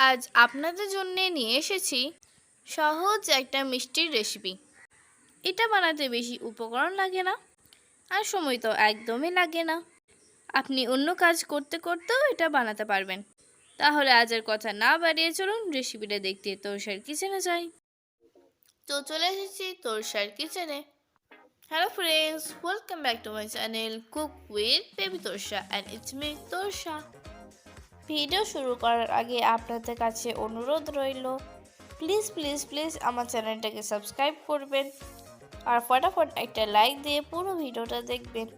আজ আপনাদের জন্য নিয়ে এসেছি সহজ একটা মিষ্টির রেসিপি এটা বানাতে বেশি উপকরণ লাগে না আর সময় তো একদমই লাগে না। আপনি অন্য কাজ করতে করতেও এটা বানাতে পারবেন। তাহলে আজ আর কথা না বাড়িয়ে চলুন রেসিপিটা দেখতে তোরসার কিচেনে যাই। তো চলে এসেছি তোরসার কিচেনে hello friends welcome back to my channel cook with baby Torsa and it's me Torsa. Video শুরু করার আগে আপনাদের কাছে অনুরোধ রইল প্লিজ প্লিজ প্লিজ আমার চ্যানেলটাকে সাবস্ক্রাইব করবেন আর ফটাফট একটা লাইক দিয়ে পুরো ভিডিওটা দেখবেন।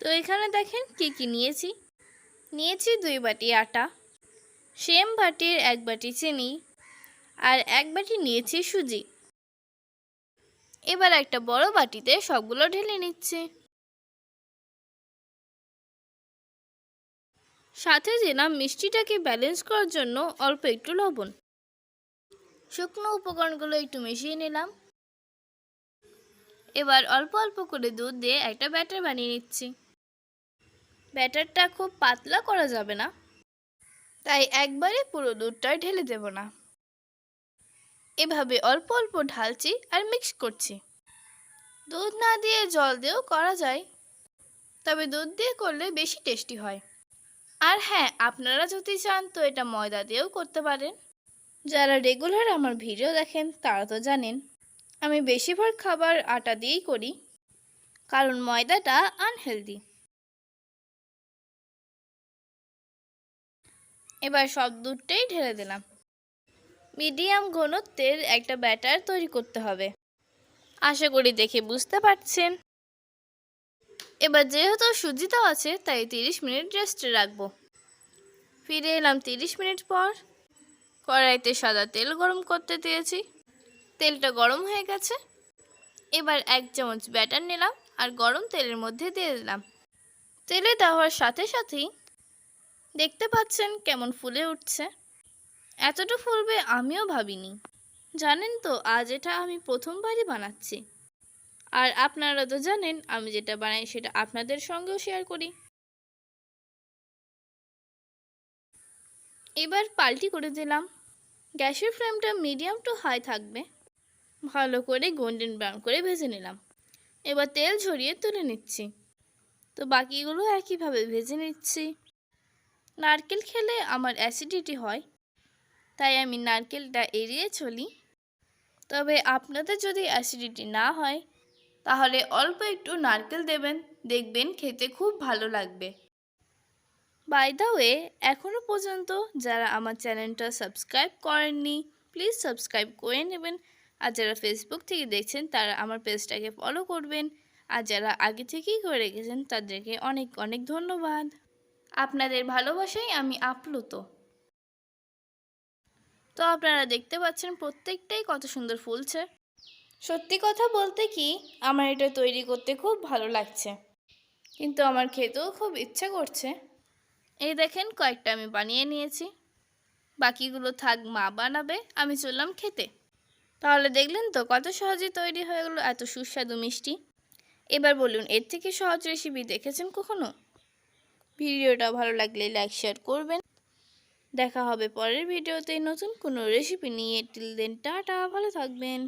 তো এখানে দেখেন কি কি নিয়েছি। নিয়েছি দুই বাটি আটা সেম বাটির এক বাটি চিনি আর এক বাটি নিয়েছি সুজি। এবার একটা বড় বাটিতে সবগুলো ঢেলে নিচ্ছি। সাথে দিলাম মিষ্টিটাকে ব্যালেন্স করার জন্য অল্প একটু লবণ। শুকনো উপকরণগুলো একটু মিশিয়ে নিলাম। এবার অল্প অল্প করে দুধ দিয়ে একটা ব্যাটার বানিয়ে নিচ্ছি। ব্যাটারটা খুব পাতলা করা যাবে না, তাই একবারে পুরো দুধটা ঢেলে দেব না। এভাবে অল্প অল্প ঢালছি আর মিক্স করছি। দুধ না দিয়ে জল দিয়েও করা যায়, তবে দুধ দিয়ে করলে বেশি টেস্টি হয়। আর হ্যাঁ আপনারা যদি চান তো এটা ময়দা দিয়েও করতে পারেন। যারা রেগুলার আমার ভিডিও দেখেন, তারা তো জানেন, আমি বেশিরভাগ খাবার আটা দিয়েই করি, কারণ ময়দাটা আনহেলদি এবার সব দুধটাই ঢেলে দিলাম। মিডিয়াম ঘনত্বের একটা ব্যাটার তৈরি করতে হবে। আশা করি দেখে বুঝতে পারছেন। এবার যেহেতু সুজিটাও আছে, তাই তিরিশ মিনিট রেস্টে রাখব। ফিরে এলাম তিরিশ মিনিট পর। কড়াইতে সাদা তেল গরম করতে দিয়েছি। তেলটা গরম হয়ে গেছে। এবার এক চামচ ব্যাটার নিলাম আর গরম তেলের মধ্যে দিয়ে দিলাম। তেলে দেওয়ার সাথে সাথেই দেখতে পাচ্ছেন কেমন ফুলে উঠছে। এতটা ফুলবে আমিও ভাবিনি। জানেন তো, আজ এটা আমি প্রথমবারই বানাচ্ছি। আর আপনারা তো জানেন, আমি যেটা বানাই সেটা আপনাদের সঙ্গেও শেয়ার করি। এবার পাল্টি করে দিলাম। গ্যাসের ফ্লেমটা মিডিয়াম টু হাই থাকবে। ভালো করে গোল্ডেন ব্রাউন করে ভেজে নিলাম। এবার তেল ঝরিয়ে তুলে নিচ্ছি। তো বাকিগুলো একইভাবে ভেজে নিচ্ছি। নারকেল খেলে আমার অ্যাসিডিটি হয়, তাই আমি নারকেলটা এড়িয়ে চলি। তবে আপনাদের যদি অ্যাসিডিটি না হয় তাহলে অল্প একটু নারকেল দেবেন, দেখবেন খেতে খুব ভালো লাগবে। বাই দ্য ওয়ে এখনও পর্যন্ত যারা আমার চ্যানেলটা সাবস্ক্রাইব করেননি প্লিজ সাবস্ক্রাইব করে নেবেন। আর যারা ফেসবুক থেকে দেখছেন, তারা আমার পেজটাকে ফলো করবেন। আর যারা আগে থেকেই করে রেখেছেন, তাদেরকে অনেক অনেক ধন্যবাদ। আপনাদের ভালোবাসাই আমি আপ্লুত। তো আপনারা দেখতে পাচ্ছেন প্রত্যেকটাই কত সুন্দর ফুলছে। সত্যি কথা বলতে কি, আমার এটা তৈরি করতে খুব ভালো লাগছে। কিন্তু আমার খেতেও খুব ইচ্ছা করছে। এই দেখেন কয়েকটা আমি বানিয়ে নিয়েছি। বাকিগুলো থাক মা বানাবে, আমি চললাম খেতে। তাহলে দেখলেন তো কত সহজে তৈরি হয়ে গেলো, এত সুস্বাদু মিষ্টি। এবার বলুন, এর থেকে সহজ রেসিপি দেখেছেন কখনো? ভিডিওটা ভালো লাগলে লাইক শেয়ার করবেন। দেখা হবে পরের ভিডিওতে নতুন কোনো রেসিপি নিয়ে। টিল দেন টাটা, ভালো থাকবেন।